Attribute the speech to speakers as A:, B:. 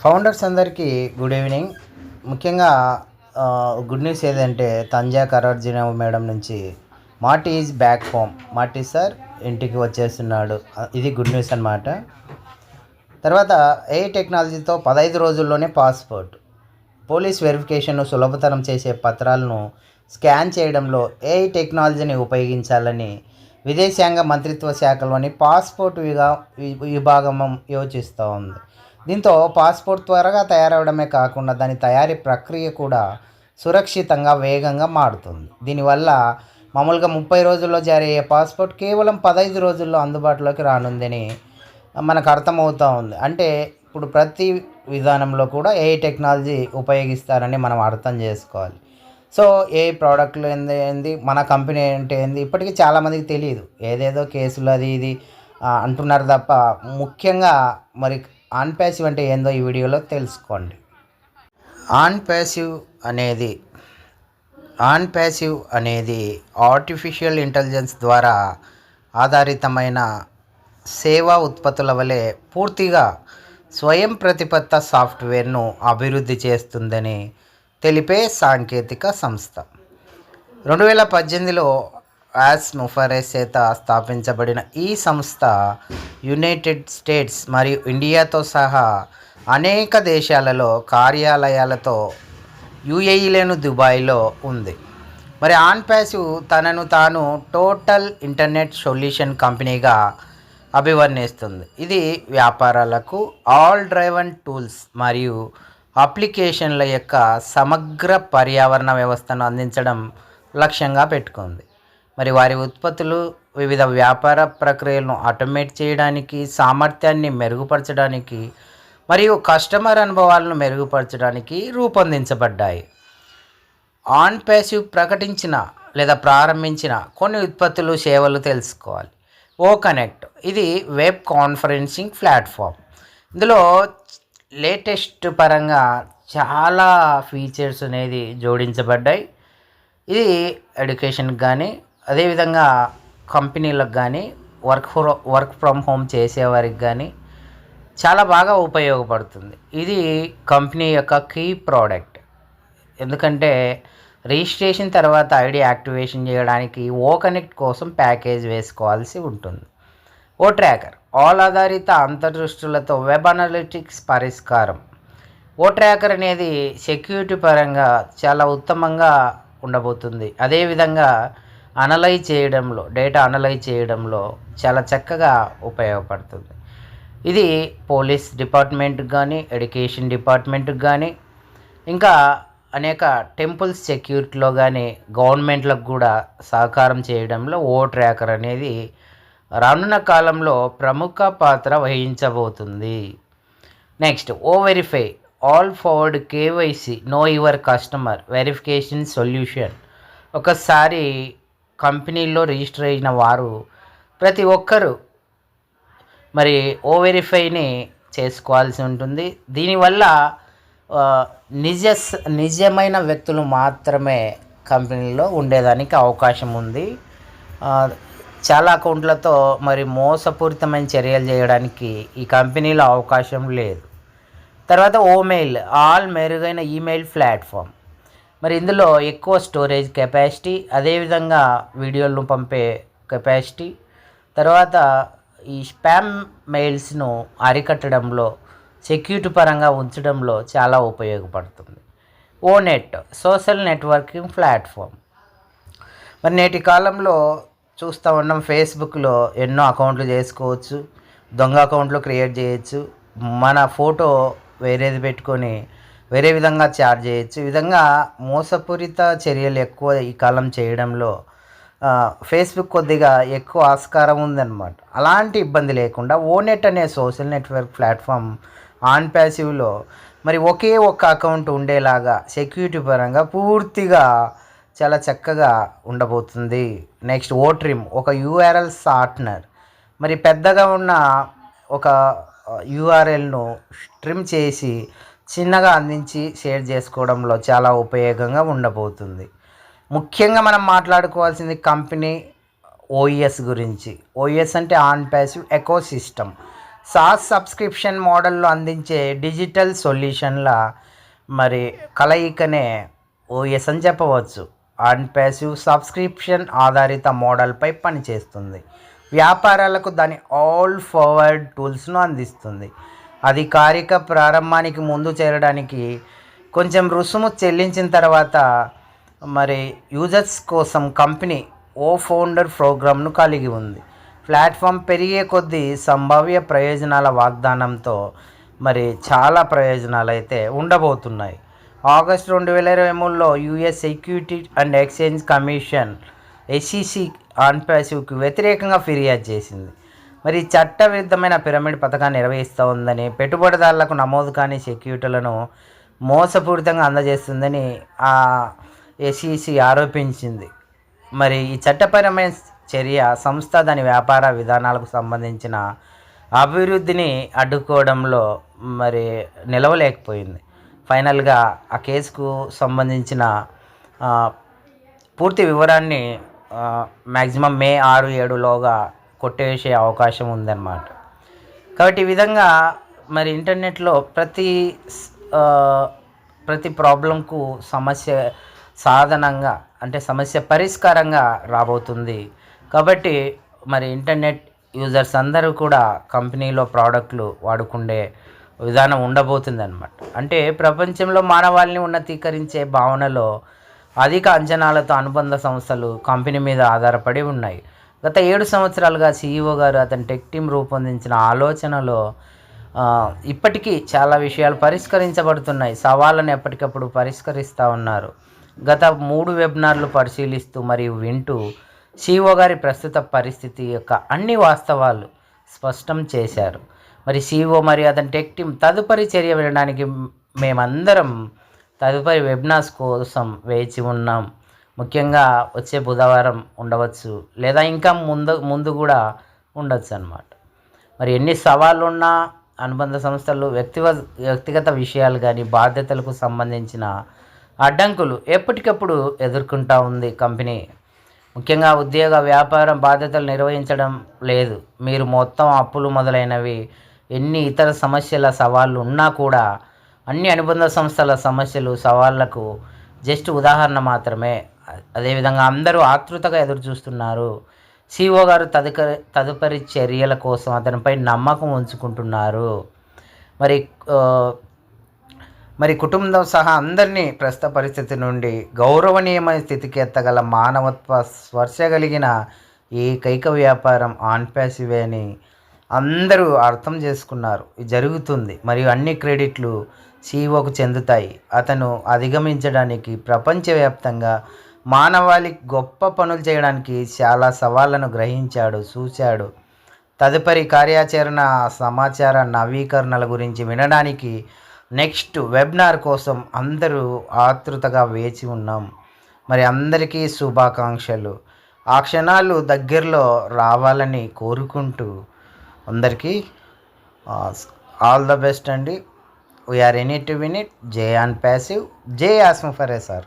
A: Founders అందరికీ good evening. ముఖ్యంగా good news ఏదంటే తంజా కరార్జున మేడం నుంచి Marty is back home. Marty sir ఇంటికి వచ్చేస్తున్నాడు. ఇది గుడ్ న్యూస్ అన్నమాట. తర్వాత ఏ టెక్నాలజీతో పదహైదు రోజుల్లోనే పాస్పోర్ట్. పోలీస్ వెరిఫికేషన్ను సులభతరం చేసే పత్రాలను స్కాన్ చేయడంలో ఏఐ టెక్నాలజీని ఉపయోగించాలని విదేశాంగ మంత్రిత్వ శాఖలోని పాస్పోర్ట్ విగా వి- విభాగం యోచిస్తూ ఉంది దీంతో పాస్పోర్ట్ త్వరగా తయారవడమే కాకుండా దాని తయారీ ప్రక్రియ కూడా సురక్షితంగా వేగంగా మారుతుంది. దీనివల్ల మామూలుగా ముప్పై రోజుల్లో జారీ అయ్యే పాస్పోర్ట్ కేవలం పదహైదు రోజుల్లో అందుబాటులోకి రానుందని మనకు అర్థమవుతూ ఉంది. అంటే ఇప్పుడు ప్రతి విధానంలో కూడా ఏ టెక్నాలజీ ఉపయోగిస్తారని మనం అర్థం చేసుకోవాలి. సో ఏ ప్రోడక్ట్లు ఏంది ఏంది మన కంపెనీ అంటే ఏంది ఇప్పటికీ చాలామందికి తెలియదు ఏదేదో కేసులు అది ఇది అంటున్నారు తప్ప ముఖ్యంగా మరి ఆన్ ప్యాసివ్ అంటే ఏందో ఈ వీడియోలో తెలుసుకోండి. ఆన్ ప్యాసివ్ అనేది ఆన్ ప్యాసివ్ అనేది ఆర్టిఫిషియల్ ఇంటెలిజెన్స్ ద్వారా ఆధారితమైన సేవా ఉత్పత్తుల వలె పూర్తిగా స్వయం ప్రతిపత్త సాఫ్ట్వేర్ను అభివృద్ధి చేస్తుందని తెలిపే సాంకేతిక సంస్థ. రెండు వేల పద్దెనిమిదిలో యాస్ ముఫరెస్ చేత స్థాపించబడిన ఈ సంస్థ యునైటెడ్ స్టేట్స్ మరియు ఇండియాతో సహా అనేక దేశాలలో కార్యాలయాలతో యుఏఈలోను దుబాయ్లో ఉంది. మరి ఆన్ ప్యాసివ్ తనను తాను టోటల్ ఇంటర్నెట్ సొల్యూషన్ కంపెనీగా అభివర్ణిస్తుంది. ఇది వ్యాపారాలకు ఆల్ డ్రైవన్ టూల్స్ మరియు అప్లికేషన్ల యొక్క సమగ్ర పర్యావరణ వ్యవస్థను అందించడం లక్ష్యంగా పెట్టుకుంది. మరి వారి ఉత్పత్తులు వివిధ వ్యాపార ప్రక్రియలను ఆటోమేట్ చేయడానికి సామర్థ్యాన్ని మెరుగుపరచడానికి మరియు కస్టమర్ అనుభవాలను మెరుగుపరచడానికి రూపొందించబడ్డాయి. ఆన్ ప్యాసివ్ ప్రకటించిన లేదా ప్రారంభించిన కొన్ని ఉత్పత్తులు సేవలు తెలుసుకోవాలి. O connect. ఇది వెబ్ కాన్ఫరెన్సింగ్ ప్లాట్ఫామ్. ఇందులో లేటెస్ట్ పరంగా చాలా ఫీచర్స్ అనేది జోడించబడ్డాయి. ఇది ఎడ్యుకేషన్కి కానీ అదేవిధంగా కంపెనీలకు కానీ వర్క్ ఫ్రో వర్క్ ఫ్రమ్ హోమ్ చేసేవారికి కానీ చాలా బాగా ఉపయోగపడుతుంది. ఇది కంపెనీ యొక్క కీ ప్రోడక్ట్. ఎందుకంటే రిజిస్ట్రేషన్ తర్వాత ఐడి యాక్టివేషన్ చేయడానికి ఓ కనెక్ట్ కోసం ప్యాకేజ్ వేసుకోవాల్సి ఉంటుంది. ఓ ట్రాకర్ ఆల్ ఆధారిత అంతర్దృష్టులతో వెబ్ అనలిటిక్స్ పరిష్కారం. ఓ ట్రాకర్ అనేది సెక్యూరిటీ పరంగా చాలా ఉత్తమంగా ఉండబోతుంది. అదేవిధంగా అనలైజ్ చేయడంలో డేటా అనలైజ్ చేయడంలో చాలా చక్కగా ఉపయోగపడుతుంది. ఇది పోలీస్ డిపార్ట్మెంట్కి కానీ ఎడ్యుకేషన్ డిపార్ట్మెంట్కి కానీ ఇంకా అనేక టెంపుల్స్ సెక్యూరిటీలో కానీ గవర్నమెంట్లకు కూడా సహకారం చేయడంలో ఓ ట్రాకర్ అనేది రానున్న కాలంలో ప్రముఖ పాత్ర వహించబోతుంది. Next O verify all forward KYC know your customer verification solution ఒకసారి కంపెనీలో రిజిస్టర్ అయిన వారు ప్రతి ఒక్కరూ మరి ఓ వెరిఫైని చేసుకోవాల్సి ఉంటుంది. దీనివల్ల నిజ నిజమైన వ్యక్తులు మాత్రమే కంపెనీలో ఉండేదానికి అవకాశం ఉంది. చాలా అకౌంట్లతో మరి మోసపూరితమైన చర్యలు చేయడానికి ఈ కంపెనీలో అవకాశం లేదు. తర్వాత ఓమెయిల్ ఆల్ మెరుగైన ఈమెయిల్ ప్లాట్ఫామ్. మరి ఇందులో ఎక్కువ స్టోరేజ్ కెపాసిటీ అదేవిధంగా వీడియోలను పంపే కెపాసిటీ తర్వాత ఈ స్పామ్ మెయిల్స్ను అరికట్టడంలో సెక్యూరిటీ పరంగా ఉంచడంలో చాలా ఉపయోగపడుతుంది. O net social networking platform మరి నేటి కాలంలో చూస్తూ ఉన్నాం ఫేస్బుక్లో ఎన్నో అకౌంట్లు చేసుకోవచ్చు దొంగ అకౌంట్లు క్రియేట్ చేయొచ్చు మన ఫోటో వేరేది పెట్టుకొని వేరే విధంగా చార్జ్ చేయొచ్చు. ఈ విధంగా మోసపూరిత చర్యలు ఎక్కువ ఈ కాలం చేయడంలో ఫేస్బుక్ కొద్దిగా ఎక్కువ ఆస్కారం ఉందన్నమాట. అలాంటి ఇబ్బంది లేకుండా ఓనెట్ అనే సోషల్ నెట్వర్క్ ప్లాట్ఫామ్ ఆన్ ప్యాసివ్లో మరి ఒకే ఒక్క అకౌంట్ ఉండేలాగా సెక్యూరిటీ పరంగా పూర్తిగా చాలా చక్కగా ఉండబోతుంది. నెక్స్ట్ ఓట్రిమ్ ఒక యూఆర్ఎల్ షార్ట్నర్. మరి పెద్దగా ఉన్న ఒక యూఆర్ఎల్ను ట్రిమ్ చేసి చిన్నగా అందించి షేర్ చేసుకోవడంలో చాలా ఉపయోగంగా ఉండబోతుంది. ముఖ్యంగా మనం మాట్లాడుకోవాల్సింది కంపెనీ ఓఈఎస్ గురించి. ఓఈఎస్ అంటే on passive eco system SaaS subscription మోడల్లో అందించే డిజిటల్ సొల్యూషన్ల మరి కలయికనే ఓఎస్ అని చెప్పవచ్చు. ఆన్ ప్యాసివ్ సబ్స్క్రిప్షన్ ఆధారిత మోడల్పై పనిచేస్తుంది. వ్యాపారాలకు దాని ఆల్ ఫార్వర్డ్ టూల్స్ను అందిస్తుంది. అధికారిక ప్రారంభానికి ముందు చేరడానికి కొంచెం రుసుము చెల్లించిన తర్వాత మరి యూజర్స్ కోసం కంపెనీ ఓ ఫౌండర్ ప్రోగ్రామ్ను కలిగి ఉంది. ప్లాట్ఫామ్ పెరిగే కొద్దీ సంభావ్య ప్రయోజనాల వాగ్దానంతో మరి చాలా ప్రయోజనాలు అయితే ఉండబోతున్నాయి. ఆగస్ట్ రెండు వేల ఇరవై మూడులో US security and exchange commission SEC on పాసివ్కి వ్యతిరేకంగా ఫిర్యాదు చేసింది. మరి చట్టవిరుద్ధమైన పిరమిడ్ పథకాన్ని నిర్వహిస్తూ ఉందని పెట్టుబడిదారులకు నమోదు కాని సెక్యూరిటీలను మోసపూరితంగా అందజేస్తుందని ఆ ఎస్ఈసి ఆరోపించింది. మరి ఈ చట్టపరమైన చర్య సంస్థ దాని వ్యాపార విధానాలకు సంబంధించిన అభివృద్ధిని అడ్డుకోవడంలో మరి నిలవలేకపోయింది. ఫైనల్గా ఆ కేసుకు సంబంధించిన పూర్తి వివరాన్ని మ్యాక్సిమం మే ఆరు ఏడులోగా కొట్టేసే అవకాశం ఉందన్నమాట. కాబట్టి ఈ విధంగా మరి ఇంటర్నెట్లో ప్రతి ప్రతి ప్రాబ్లంకు సమస్య సాధనంగా అంటే సమస్య పరిష్కారంగా రాబోతుంది. కాబట్టి మరి ఇంటర్నెట్ యూజర్స్ అందరూ కూడా కంపెనీలో ప్రోడక్ట్లు వాడుకుండే విధానం ఉండబోతుంది అనమాట అంటే ప్రపంచంలో మానవాళిని ఉన్నతీకరించే భావనలో అధిక అంచనాలతో అనుబంధ సంస్థలు కంపెనీ మీద ఆధారపడి ఉన్నాయి. గత ఏడు సంవత్సరాలుగా సీఈఓ గారు అతని టెక్ టీం రూపొందించిన ఆలోచనలో ఇప్పటికీ చాలా విషయాలు పరిష్కరించబడుతున్నాయి. సవాళ్ళను ఎప్పటికప్పుడు పరిష్కరిస్తూ ఉన్నారు. గత మూడు వెబినార్లు పరిశీలిస్తూ మరియు వింటూ సీఓ గారి ప్రస్తుత పరిస్థితి యొక్క అన్ని వాస్తవాలు స్పష్టం చేశారు. మరి సీఓ మరియు అతని టెక్ టీం తదుపరి చర్య వినడానికి మేమందరం తదుపరి వెబినార్స్ కోసం వేచి ఉన్నాం. ముఖ్యంగా వచ్చే బుధవారం ఉండవచ్చు లేదా ఇంకా ముందు ముందు కూడా ఉండొచ్చు అన్నమాట. మరి ఎన్ని సవాళ్ళు ఉన్నా అనుబంధ సంస్థలు వ్యక్తిగత వ్యక్తిగత విషయాలు కానీ బాధ్యతలకు సంబంధించిన అడ్డంకులు ఎప్పటికప్పుడు ఎదుర్కొంటా ఉంది కంపెనీ. ముఖ్యంగా ఉద్యోగ వ్యాపారం బాధ్యతలు నిర్వహించడం లేదు. మీరు మొత్తం అప్పులు మొదలైనవి ఎన్ని ఇతర సమస్యల సవాళ్ళు ఉన్నా కూడా అన్ని అనుబంధ సంస్థల సమస్యలు సవాళ్ళకు జస్ట్ ఉదాహరణ మాత్రమే. అదేవిధంగా అందరూ ఆతృతగా ఎదురు చూస్తున్నారు. సిఓ గారు తదుపరి తదుపరి చర్యల కోసం అతనిపై నమ్మకం ఉంచుకుంటున్నారు. మరి మరి కుటుంబం సహా అందరినీ ప్రస్తుత పరిస్థితి నుండి గౌరవనీయమైన స్థితికి ఎత్తగల మానవత్వ స్పర్శ కలిగిన ఏకైక వ్యాపారం ఆన్ ప్యాసివే అని అందరూ అర్థం చేసుకున్నారు. ఇది జరుగుతుంది. మరియు అన్ని క్రెడిట్లు సీఓకు చెందుతాయి. అతను అధిగమించడానికి ప్రపంచవ్యాప్తంగా మానవాళి గొప్ప పనులు చేయడానికి చాలా సవాళ్ళను గ్రహించాడు చూశాడు. తదుపరి కార్యాచరణ సమాచార నవీకరణల గురించి వినడానికి నెక్స్ట్ వెబినార్ కోసం అందరూ ఆతృతగా వేచి ఉన్నాం. మరి అందరికీ శుభాకాంక్షలు. ఆ క్షణాలు దగ్గరలో రావాలని కోరుకుంటూ అందరికీ ఆల్ ద బెస్ట్ అండి. We are any to win it J and passive జే ఆస్మ్ ఫర్ ఏ సార్